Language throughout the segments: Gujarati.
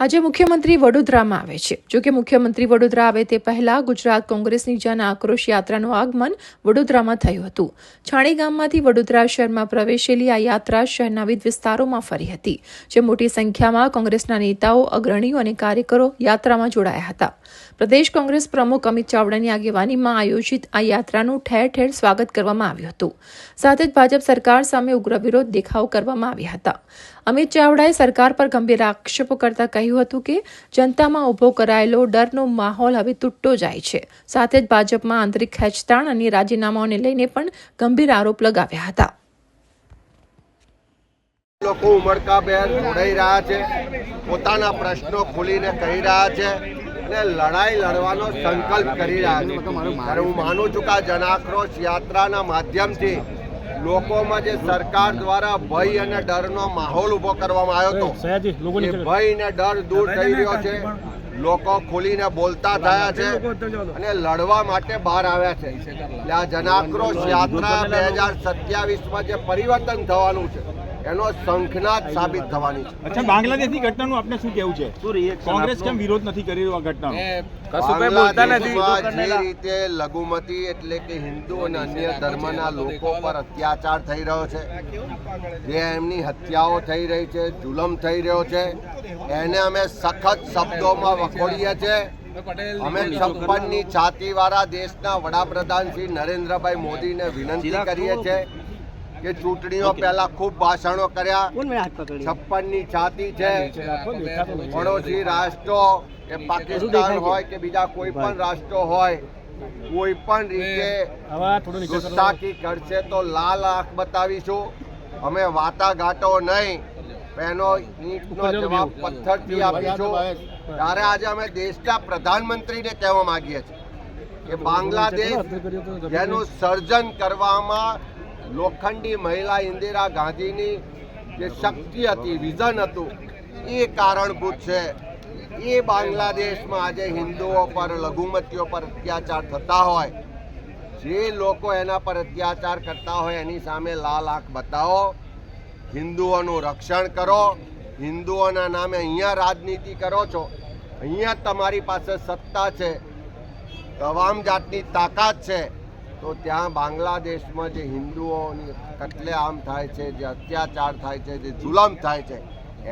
આજે મુખ્યમંત્રી વડોદરામાં આવે છે. જોકે મુખ્યમંત્રી વડોદરા આવે તે પહેલા ગુજરાત કોંગ્રેસની જન આક્રોશ યાત્રાનું આગમન વડોદરામાં થયું હતું. છાણી ગામમાંથી વડોદરા શહેરમાં પ્રવેશેલી આ યાત્રા શહેરના વિવિધ વિસ્તારોમાં ફરી હતી, જે મોટી સંખ્યામાં કોંગ્રેસના નેતાઓ, અગ્રણીઓ અને કાર્યકરો યાત્રામાં જોડાયા હતા. પ્રદેશ કોંગ્રેસ પ્રમુખ અમિત ચાવડાની આગેવાનીમાં આયોજિત આ યાત્રાનું ઠેર ઠેર સ્વાગત કરવામાં આવ્યું હતું. સાથે જ ભાજપ સરકાર સામે ઉગ્ર વિરોધ દેખાવ કરવામાં આવ્યા હતા. અમિત ચાવડાએ સરકાર પર ગંભીર આક્ષેપો કરતા કહ્યું હતું કે જનતામાં ઊભો કરાયેલો ડરનો માહોલ હવે તૂટતો જાય છે. સાથે જ ભાજપમાં આંતરિક ખેંચતાણ અને રાજીનામાઓને લઈને પણ ગંભીર આરોપ લગાવ્યા હતા. લોકો ઉમળકાભેર જોડાઈ રહ્યા છે, પોતાના પ્રશ્નો ખોલીને કહી રહ્યા છે અને લડાઈ લડવાનો સંકલ્પ કરી રહ્યા છે. હું માનું છું કે આ જનાક્રોશ યાત્રાના માધ્યમથી લોકોમાં જે સરકાર દ્વારા ભય અને ડરનો માહોલ ઊભો કરવામાં આવ્યો હતો એ ભય અને ડર દૂર થઈ રહ્યો છે. લોકો ખુલીને બોલતા થયા છે અને લડવા માટે બહાર આવ્યા છે. એટલે આ જનાક્રોશ યાત્રા બે હજાર સત્યાવીસમાં જે પરિવર્તન થવાનું છે એનો શંખનાદ સાબિત થવાની છે. અચ્છા બાંગ્લાદેશની ઘટનાનું આપને શું કેવું છે? કોંગ્રેસ કેમ વિરોધ નથી કરી રહ્યો આ ઘટનાનો? જે રીતે લઘુમતી એટલે કે હિન્દુ અને અન્ય ધર્મના લોકો પર અત્યાચાર થઈ રહ્યો છે જે એમની હત્યાઓ થઈ રહી છે જુલમ થઈ રહ્યો છે એને અમે સખત શબ્દોમાં વખોડીએ છીએ અમે છપ્પનની છાતીવાળા દેશના વડાપ્રધાન શ્રી નરેન્દ્રભાઈ મોદીને વિનંતી કરીએ છીએ કે ચૂંટણીઓ પહેલા ખૂબ ભાષણો કર્યા. છપ્પનની છાતી છે. પડોશી રાષ્ટ્રો કે પાકિસ્તાન હોય કે બીજા કોઈ પણ રાષ્ટ્રો હોય કોઈ પણ રીતે. ગુસ્તાખી કરશે તો લાલ આંખ બતાવીશું. અમે વાટાઘાટો નહીં. એનો ઈંટનો જવાબ પથ્થરથી આપીશું. ત્યારે આજે અમે દેશના પ્રધાનમંત્રીને કહેવા માંગીએ છીએ કે બાંગ્લાદેશ જેનું સર્જન કરવામાં લોખંડી મહિલા ઇન્દિરા ગાંધીની જે શક્તિ હતી, વિઝન હતું, એ કારણભૂત છે. એ બાંગ્લાદેશમાં આજે હિન્દુઓ પર, લઘુમતીઓ પર અત્યાચાર થતા હોય, જે લોકો એના પર અત્યાચાર કરતા હોય, એની સામે લાલ આંખ બતાવો, હિન્દુઓનું રક્ષણ કરો, હિન્દુઓના નામે અહીંયા રાજનીતિ કરો છો, અહીંયા તમારી પાસે સત્તા છે, તમામ જાતની તાકાત છે તો ત્યાં બાંગ્લાદેશમાં જે હિન્દુઓની કતલેઆમ થાય છે જે અત્યાચાર થાય છે જે જુલમ થાય છે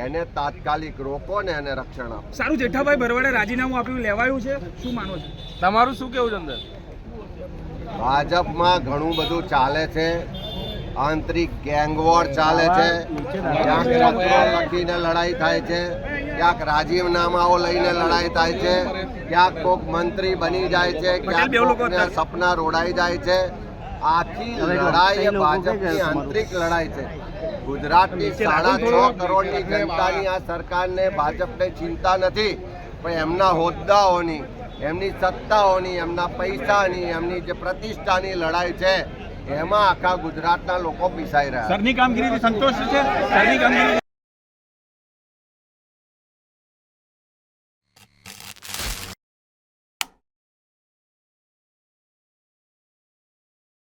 એને તાત્કાલિક રોકો ને એને રક્ષણ આપો. સારું જેઠાભાઈ ભરવાડે રાજીનામું આપ્યું લેવાયું છે. શું માનો છો? તમારું શું કેવું છે અંદર? ભાજપમાં ઘણું બધું ચાલે છે આંતરિક ગેંગવોર ચાલે છે ક્યાંક પત્રો લખીને લડાઈ થાય છે ક્યાંક રાજીનામાઓ લઈને લડાઈ થાય છે ક્યાંક કોક મંત્રી બની જાય છે ક્યાંક સપના રોડાઈ જાય છે. આખી લડાઈ એ ભાજપની આંતરિક લડાઈ છે. ગુજરાતની સાડા છ કરોડની જનતાની આ સરકારને ભાજપને ચિંતા નથી પણ એમના હોદ્દાઓની એમની સત્તાઓની એમના પૈસાની એમની જે પ્રતિષ્ઠાની લડાઈ છે એમાં આખા ગુજરાતના લોકો પીસાઈ રહ્યા સરની કામગીરીથી સંતોષ છે? સરની કામગીરી